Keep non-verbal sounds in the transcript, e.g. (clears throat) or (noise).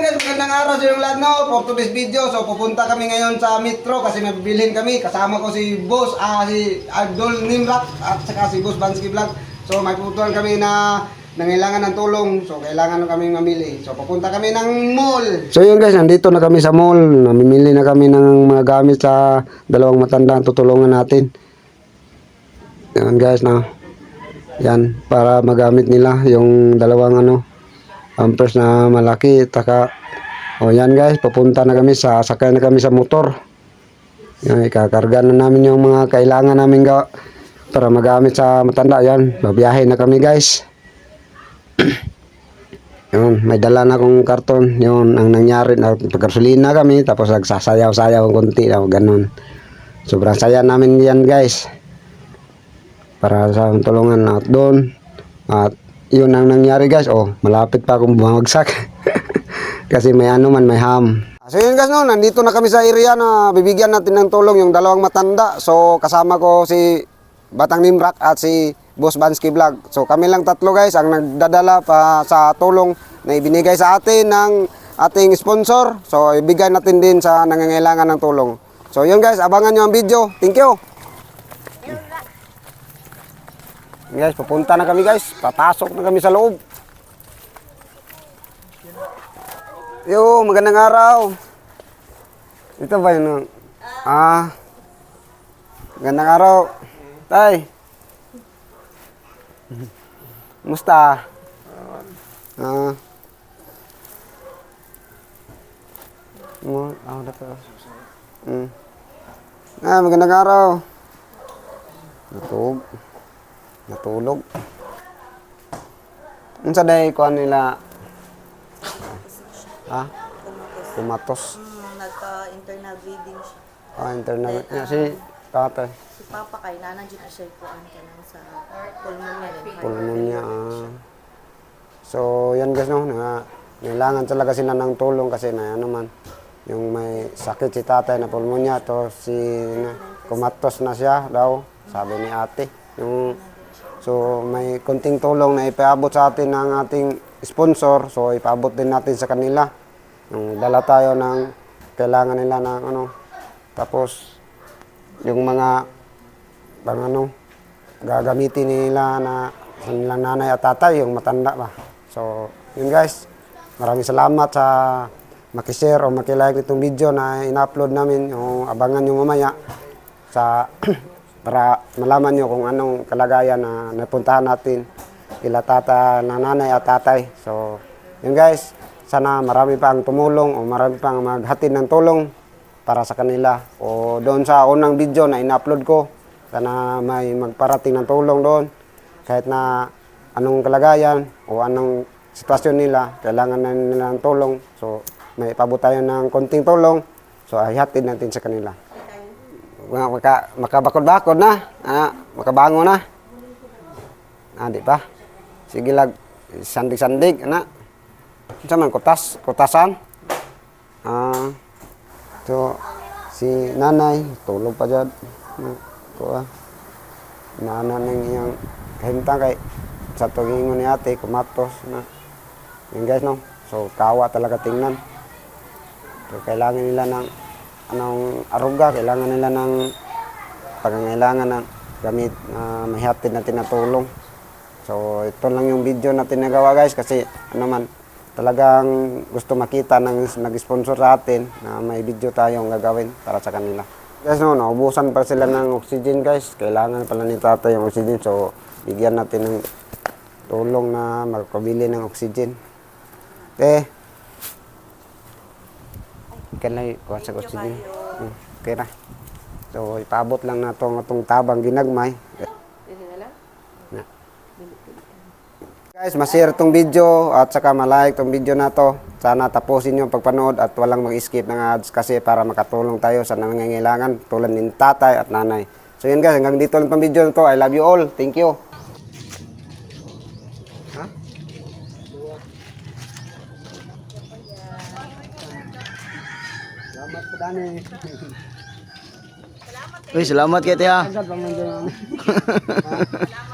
yun guys, magandang araw sa inyong lahat no, for today's video. So pupunta kami ngayon sa Metro kasi may bibilhin kami. Kasama ko si Boss, ah, si Abdul Nimrak at saka si Boss Bansky Vlog. So may pupuntuhan kami na nangailangan ng tulong. So kailangan kami mamili. So pupunta kami ng mall. So yun guys, nandito na kami sa mall. Namimili na kami ng mga gamit sa dalawang matanda tutulungan natin. Yan guys na. Yan, para magamit nila yung dalawang ano, pampers na malaki. Taka, o yan guys, papunta na kami sa, sakay na kami sa motor. Yan, ikakarga na namin yung mga kailangan namin gawa para magamit sa matanda. Yan, babiyahe na kami guys. (clears throat) Yun, may dala na akong karton. Yun, ang nangyari, nagpagkasulina kami, tapos nagsasayaw-sayaw ng konti, o ganun. Sobrang saya namin yan guys para sa tulungan at doon at yun ang nangyari guys. Oh malapit pa akong bumagsak. (laughs) Kasi may ano man may ham. So yun guys no nandito na kami sa area na bibigyan natin ng tulong yung dalawang matanda. So kasama ko si Batang Nimrak at si Boss Bansky Vlog. So kami lang tatlo guys ang nagdadala pa sa tulong na ibinigay sa atin ng ating sponsor. So ibigay natin din sa nangangailangan ng tulong. So yun guys abangan nyo ang video. Thank you Guys, papunta na kami guys. Papasok na kami sa loob. Yo, magandang araw. Ito ba yun? Ah. Magandang araw. Tay. Musta? Ah. Mo, na to. Hmm. Ah, magandang araw. Natulog. Natulog. Unsa day ko nila? Ha? Kumatos. Mm, nagka-internal bleeding siya. Ah, internal. Yeah, si tatay. Si Papa kay nanan dyan na siya kuan ka nang sa pulmonya. Pulmonya. Ah. So, yan guys no. Na, kailangan talaga sila ng tulong kasi may ano man. Yung may sakit si tatay na pulmonya. To si na, kumatos na siya daw. Sabi ni ate. Yung So may konting tulong na ipaabot sa atin ng ating sponsor. So ipaabot din natin sa kanila. Yung dala tayo ng kailangan nila ng ano. Tapos yung mga pang ano gagamitin nila na sa nilang nanay at tatay, yung matanda ba. So yun guys. Maraming salamat sa makishare o makilike itong video na in-upload namin. Yung abangan nyo mamaya sa (clears throat) para malaman nyo kung anong kalagayan na napuntahan natin ila tata na nanay at tatay. So, yun guys, sana marami pa ang tumulong o marami pang maghatid ng tulong para sa kanila. O doon sa unang video na in-upload ko, sana may magparating ng tulong doon. Kahit na anong kalagayan o anong sitwasyon nila, kailangan na nila ng tulong. So, may ipabot tayo ng konting tulong. So, ihatid natin sa kanila maka, makabakod-bakod na, ah, makabango na. Ah, di pa. Sige lag, sandig-sandig, ana. Sa man, kutas, kutasan. Ah, so, si nanay, tulog pa dyan. Ah, Kuha. Nana ng iyang kahimtang kay sa tugingon ni ate, kumatos na. Yun guys, no? So, kawa talaga tingnan. So, kailangan nila ng anong aruga, kailangan nila ng pangangailangan ng gamit na may hatid natin na tulong. So, ito lang yung video natin nagawa guys kasi ano man, talagang gusto makita ng nag-sponsor sa atin na may video tayong gagawin para sa kanila. Guys, no, naubusan pa sila ng oxygen guys. Kailangan pala ni tatay yung oxygen. So, bigyan natin ng tulong na magpabili ng oxygen. Eh, kanay kuha sa oxygen. Hmm, okay na. So, ipabot lang na itong atong tabang ginagmay. Na. Guys, ma-share tong video at saka ma-like tong video na to. Sana tapusin nyo ang pagpanood at walang mag-skip ng ads kasi para makatulong tayo sa nangangailangan tulad ni tatay at nanay. So yun guys, hanggang dito lang tong video na to. I love you all. Thank you. Salamat po dani. Uy, salamat kay Tia. Man dyan. (laughs)